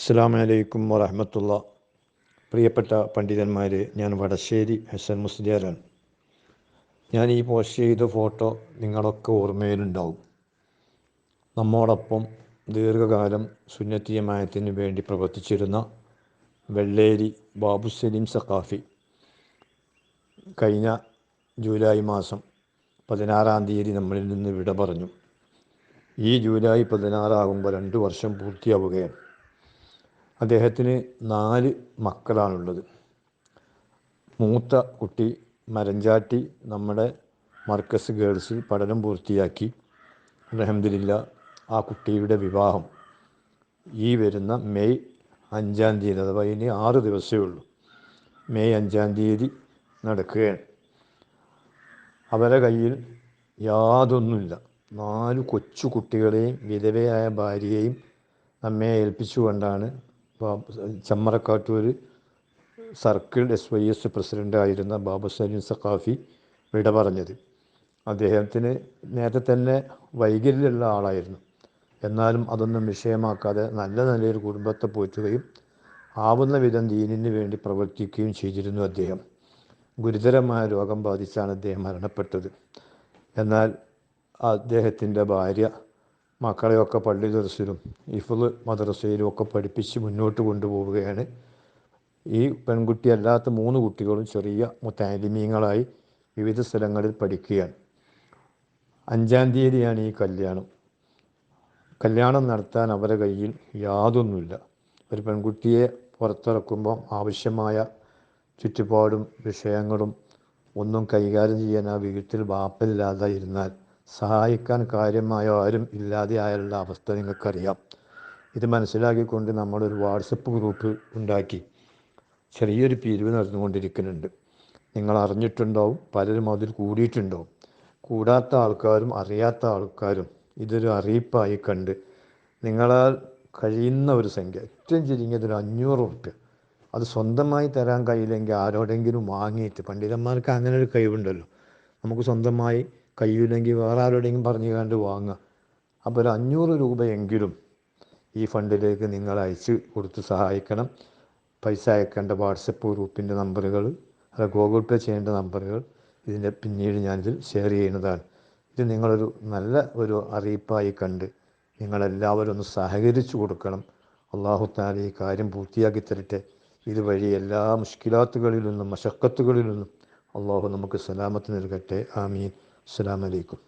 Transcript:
അസ്സാം വലൈക്കും വറഹമത്തുള്ള. പ്രിയപ്പെട്ട പണ്ഡിതന്മാരെ ഞാൻ വടശ്ശേരി ഹസൻ മുസ്ലിയാരാണ്. ഞാൻ ഈ പോസ്റ്റ് ചെയ്ത ഫോട്ടോ നിങ്ങളൊക്കെ ഓർമ്മയിലുണ്ടാവും. നമ്മോടൊപ്പം ദീർഘകാലം സുന്നത്തീയമായത്തിന് വേണ്ടി പ്രവർത്തിച്ചിരുന്ന വെള്ളേരി ബാബു സലീം സഖാഫി കഴിഞ്ഞ ജൂലൈ മാസം പതിനാറാം തീയതി നമ്മളിൽ നിന്ന് വിട പറഞ്ഞു. ഈ ജൂലൈ പതിനാറാകുമ്പോൾ രണ്ട് വർഷം പൂർത്തിയാവുകയാണ്. അദ്ദേഹത്തിന് നാല് മക്കളാണുള്ളത്. മൂത്ത കുട്ടി മരഞ്ചാട്ടി നമ്മുടെ മർക്കസ് ഗേൾസിൽ പഠനം പൂർത്തിയാക്കി. അലഹമില്ല ആ കുട്ടിയുടെ വിവാഹം ഈ വരുന്ന മെയ് അഞ്ചാം തീയതി അഥവാ ഇനി ആറ് ദിവസമേ ഉള്ളൂ. മെയ് അഞ്ചാം തീയതി നടക്കുകയാണ്. അവരെ കയ്യിൽ യാതൊന്നുമില്ല. നാല് കൊച്ചു കുട്ടികളെയും വിധവയായ ഭാര്യയെയും നമ്മെ ഏൽപ്പിച്ചുകൊണ്ടാണ് Chammarakkattur circle S Y S പ്രസിഡന്റായിരുന്ന ബാബു സലീം സഖാഫി വിട പറഞ്ഞത് അദ്ദേഹത്തിന് നേരത്തെ തന്നെ വൈകല്യമുള്ള ആളായിരുന്നു. എന്നാലും അതൊന്നും വിഷയമാക്കാതെ നല്ല നിലയിൽ കുടുംബത്തെ പോറ്റുകയും ആവുന്ന വിധം ദീനിന് വേണ്ടി പ്രവർത്തിക്കുകയും ചെയ്തിരുന്നു അദ്ദേഹം. ഗുരുതരമായ രോഗം ബാധിച്ചാണ് അദ്ദേഹം മരണപ്പെട്ടത്. എന്നാൽ അദ്ദേഹത്തിന്റെ ഭാര്യ മക്കളെയൊക്കെ പള്ളി ദർസിലും ഇഫുൽ മദ്രസയിലും ഒക്കെ പഠിപ്പിച്ച് മുന്നോട്ട് കൊണ്ടുപോവുകയാണ്. ഈ പെൺകുട്ടി അല്ലാത്ത മൂന്ന് കുട്ടികളും ചെറിയ മുത്താലിമീങ്ങളായി വിവിധ സ്ഥലങ്ങളിൽ പഠിക്കുകയാണ്. അഞ്ചാം തീയതിയാണ് ഈ കല്യാണം. കല്യാണം നടത്താൻ അവരുടെ കയ്യിൽ യാതൊന്നുമില്ല. ഒരു പെൺകുട്ടിയെ പുറത്തിറക്കുമ്പോൾ ആവശ്യമായ ചുറ്റുപാടും വിഷയങ്ങളും ഒന്നും കൈകാര്യം ചെയ്യാൻ ആ വീട്ടിൽ വാപ്പില്ലാതെ ഇരുന്നാൽ സഹായിക്കാൻ കാര്യമായ ആരും ഇല്ലാതെ ആയുള്ള അവസ്ഥ നിങ്ങൾക്കറിയാം. ഇത് മനസ്സിലാക്കിക്കൊണ്ട് നമ്മളൊരു വാട്സപ്പ് ഗ്രൂപ്പ് ഉണ്ടാക്കി ചെറിയൊരു പിരിവ് നടന്നുകൊണ്ടിരിക്കുന്നുണ്ട്. നിങ്ങൾ അറിഞ്ഞിട്ടുണ്ടാവും പലരും അതിൽ കൂടിയിട്ടുണ്ടാവും. കൂടാത്ത ആൾക്കാരും അറിയാത്ത ആൾക്കാരും ഇതൊരു അറിയിപ്പായി കണ്ട് നിങ്ങളാൽ കഴിയുന്ന ഒരു സംഖ്യ ഏറ്റവും ചുരുങ്ങിയത് ഒരു അഞ്ഞൂറ് റുപ്യ അത് സ്വന്തമായി തരാൻ കഴിയില്ലെങ്കിൽ ആരോടെങ്കിലും വാങ്ങിയിട്ട് പണ്ഡിതന്മാർക്ക് അങ്ങനെ ഒരു കഴിവുണ്ടല്ലോ. നമുക്ക് സ്വന്തമായി കഴിയില്ലെങ്കിൽ വേറെ ആരോടെങ്കിലും പറഞ്ഞു കണ്ട് വാങ്ങുക. അപ്പോൾ ഒരു അഞ്ഞൂറ് രൂപയെങ്കിലും ഈ ഫണ്ടിലേക്ക് നിങ്ങൾ അയച്ച് കൊടുത്ത് സഹായിക്കണം. പൈസ അയക്കേണ്ട വാട്സപ്പ് ഗ്രൂപ്പിന്റെ നമ്പറുകൾ അല്ല ഗൂഗിൾ പേ ചെയ്യേണ്ട നമ്പറുകൾ ഇതിന്റെ പിന്നീട് ഞാനിതിൽ ഷെയർ ചെയ്യുന്നതാണ്. ഇത് നിങ്ങളൊരു നല്ല ഒരു അറിയിപ്പായി കണ്ട് നിങ്ങളെല്ലാവരും ഒന്ന് സഹകരിച്ചു കൊടുക്കണം. അള്ളാഹു താല ഈ കാര്യം പൂർത്തിയാക്കി തരട്ടെ. ഇതുവഴി എല്ലാ മുഷ്കിലാത്തുകളിൽ നിന്നും മഷക്കത്തുകളിൽ നിന്നും അള്ളാഹു നമുക്ക് സലാമത്ത് നൽകട്ടെ. ആമീൻ. അസ്സാം വലൈക്കും